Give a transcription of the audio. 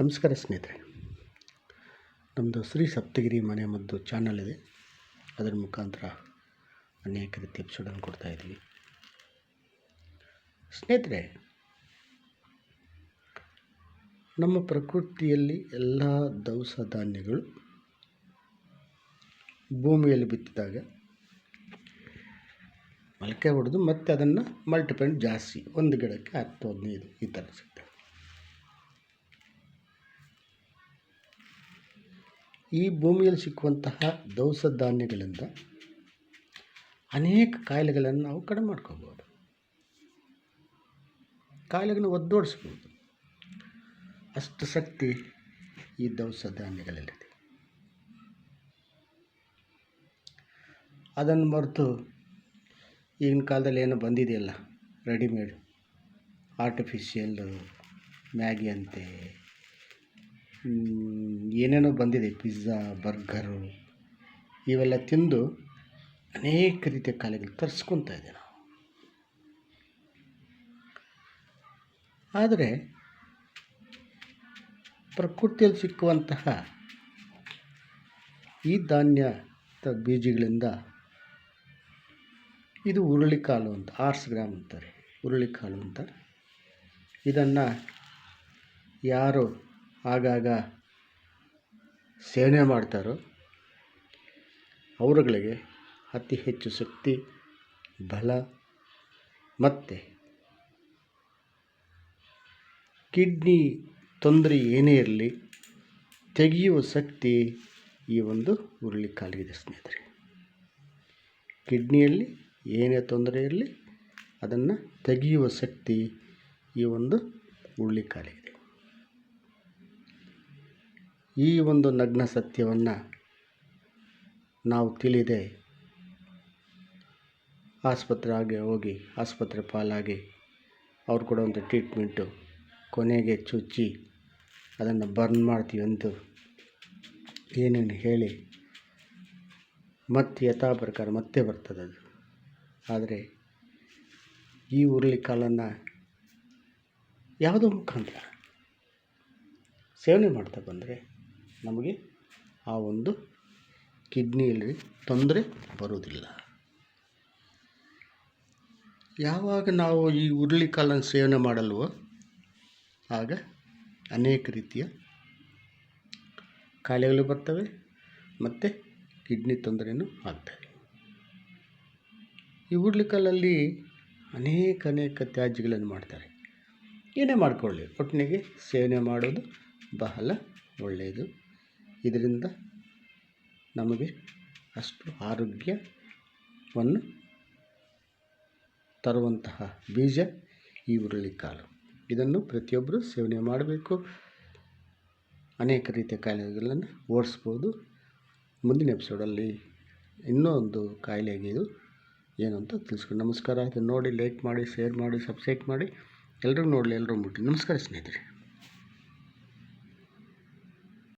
ನಮಸ್ಕಾರ ಸ್ನೇಹಿತರೆ. ನಮ್ಮದು ಶ್ರೀ ಸಪ್ತಗಿರಿ ಮನೆ ಮದ್ದು ಚಾನಲ್ ಇದೆ. ಅದರ ಮುಖಾಂತರ ಅನೇಕ ರೀತಿ ಎಪಿಸೋಡನ್ನು ಕೊಡ್ತಾ ಇದ್ದೀವಿ. ಸ್ನೇಹಿತರೆ, ನಮ್ಮ ಪ್ರಕೃತಿಯಲ್ಲಿ ಎಲ್ಲ ದವಸ ಧಾನ್ಯಗಳು ಭೂಮಿಯಲ್ಲಿ ಬಿತ್ತಿದಾಗ ಮೊಳಕೆ ಹೊಡೆದು ಮತ್ತೆ ಅದನ್ನು ಮಲ್ಟಿಪೆಂಟ್ ಜಾಸ್ತಿ, ಒಂದು ಗಿಡಕ್ಕೆ ಹತ್ತು, ಹದಿನೈದು ಈ ಥರ ಸಿಗ್ತವೆ. ಈ ಭೂಮಿಯಲ್ಲಿ ಸಿಕ್ಕುವಂತಹ ದವಸ ಧಾನ್ಯಗಳಿಂದ ಅನೇಕ ಕಾಯಿಲೆಗಳನ್ನು ನಾವು ಕಡಿಮೆ ಮಾಡ್ಕೋಬೋದು. ಕಾಯಿಲೆಗಳನ್ನು ಒದ್ದೋಡಿಸ್ಬೋದು. ಅಷ್ಟು ಶಕ್ತಿ ಈ ದವಸ ಧಾನ್ಯಗಳಲ್ಲಿದೆ ಅದನ್ನು ಮರೆತು ಈಗಿನ ಕಾಲದಲ್ಲಿ ಏನೋ ಬಂದಿದೆಯಲ್ಲ, ರೆಡಿಮೇಡ್ ಆರ್ಟಿಫಿಷಿಯಲ್ ಮ್ಯಾಗಿ ಅಂತೆ ಏನೇನೋ ಬಂದಿದೆ ಪಿಜ್ಜಾ ಬರ್ಗರು ಇವೆಲ್ಲ ತಿಂದು ಅನೇಕ ರೀತಿಯ ಕಾಯಿಲೆಗಳು ತರಿಸ್ಕೊತಾ ಇದೆ ನಾವು. ಆದರೆ ಪ್ರಕೃತಿಯಲ್ಲಿ ಸಿಕ್ಕುವಂತಹ ಈ ಧಾನ್ಯ ಬೀಜಗಳಿಂದ ಇದು ಹುರುಳಿಕಾಳು ಅಂತ, ಆರ್ಸ್ ಗ್ರಾಮ್ ಅಂತಾರೆ, ಹುರುಳಿಕಾಳು ಅಂತ. ಇದನ್ನು ಯಾರು ಆಗಾಗ ಸೇವನೆ ಮಾಡ್ತಾರೋ ಅವರುಗಳಿಗೆ ಅತಿ ಹೆಚ್ಚು ಶಕ್ತಿ, ಬಲ ಮತ್ತು ಕಿಡ್ನಿ ತೊಂದರೆ ಏನೇ ಇರಲಿ ತೆಗೆಯುವ ಶಕ್ತಿ ಈ ಒಂದು ಉರುಳಿ ಕಾಲಿಗಿದೆ ಸ್ನೇಹಿತರೆ. ಕಿಡ್ನಿಯಲ್ಲಿ ಏನೇ ತೊಂದರೆ ಇರಲಿ ಅದನ್ನು ತೆಗೆಯುವ ಶಕ್ತಿ ಈ ಒಂದು ಉರುಳಿ ಕಾಲಿಗಿದೆ ಈ ಒಂದು ನಗ್ನ ಸತ್ಯವನ್ನು ನಾವು ತಿಳಿದೆ. ಆಸ್ಪತ್ರೆಗೆ ಹೋಗಿ ಆಸ್ಪತ್ರೆ ಪಾಲಾಗಿ ಅವ್ರು ಕೊಡುವಂಥ ಟ್ರೀಟ್ಮೆಂಟು, ಕೊನೆಗೆ ಚುಚ್ಚಿ ಅದನ್ನು ಬರ್ನ್ ಮಾಡ್ತೀವಿ ಅಂತ ಏನೇನು ಹೇಳಿ ಮತ್ತೆ ಯಥಾ ಪ್ರಕಾರ ಮತ್ತೆ ಬರ್ತದೆ ಅದು. ಆದರೆ ಈ ಉರುಳಿ ಕಾಲನ್ನು ಯಾವುದೋ ಮುಖಾಂತರ ಸೇವನೆ ಮಾಡ್ತಾ ಬಂದರೆ ನಮಗೆ ಆ ಒಂದು ಕಿಡ್ನಿಯಲ್ಲಿ ತೊಂದರೆ ಬರುವುದಿಲ್ಲ. ಯಾವಾಗ ನಾವು ಈ ಹುರುಳಿಕಾಳನ್ನು ಸೇವನೆ ಮಾಡಲ್ವೋ ಆಗ ಅನೇಕ ರೀತಿಯ ಕಾಯಿಲೆಗಳು ಬರ್ತವೆ ಮತ್ತು ಕಿಡ್ನಿ ತೊಂದರೆಯೂ ಆಗ್ತವೆ. ಈ ಹುರುಳಿಕಾಳಲ್ಲಿ ಅನೇಕ ಅನೇಕ ತ್ಯಾಜ್ಯಗಳನ್ನು ಮಾಡ್ತಾರೆ. ಏನೇ ಮಾಡಿಕೊಳ್ಳಿ, ಒಟ್ಟಿಗೆ ಸೇವನೆ ಮಾಡೋದು ಬಹಳ ಒಳ್ಳೆಯದು. ಇದರಿಂದ ನಮಗೆ ಅಷ್ಟು ಆರೋಗ್ಯವನ್ನು ತರುವಂತಹ ಬೀಜ ಈ ಹುರುಳಿಕಾಳು ಇದನ್ನು ಪ್ರತಿಯೊಬ್ಬರು ಸೇವನೆ ಮಾಡಬೇಕು. ಅನೇಕ ರೀತಿಯ ಕಾಯಿಲೆಗಳನ್ನು ಓಡಿಸ್ಬೋದು ಮುಂದಿನ ಎಪಿಸೋಡಲ್ಲಿ ಇನ್ನೂ ಒಂದು ಕಾಯಿಲೆಗೆ ಇದು, ಏನು ಅಂತ ತಿಳಿಸ್ಕೊಂಡು ನಮಸ್ಕಾರ. ಇದನ್ನು ನೋಡಿ, ಲೈಕ್ ಮಾಡಿ, ಶೇರ್ ಮಾಡಿ, ಸಬ್ಸ್ಕ್ರೈಬ್ ಮಾಡಿ. ಎಲ್ಲರೂ ನೋಡಲಿ ಎಲ್ಲರೂ ಮುಟ್ಟಿ ನಮಸ್ಕಾರ ಸ್ನೇಹಿತರೆ.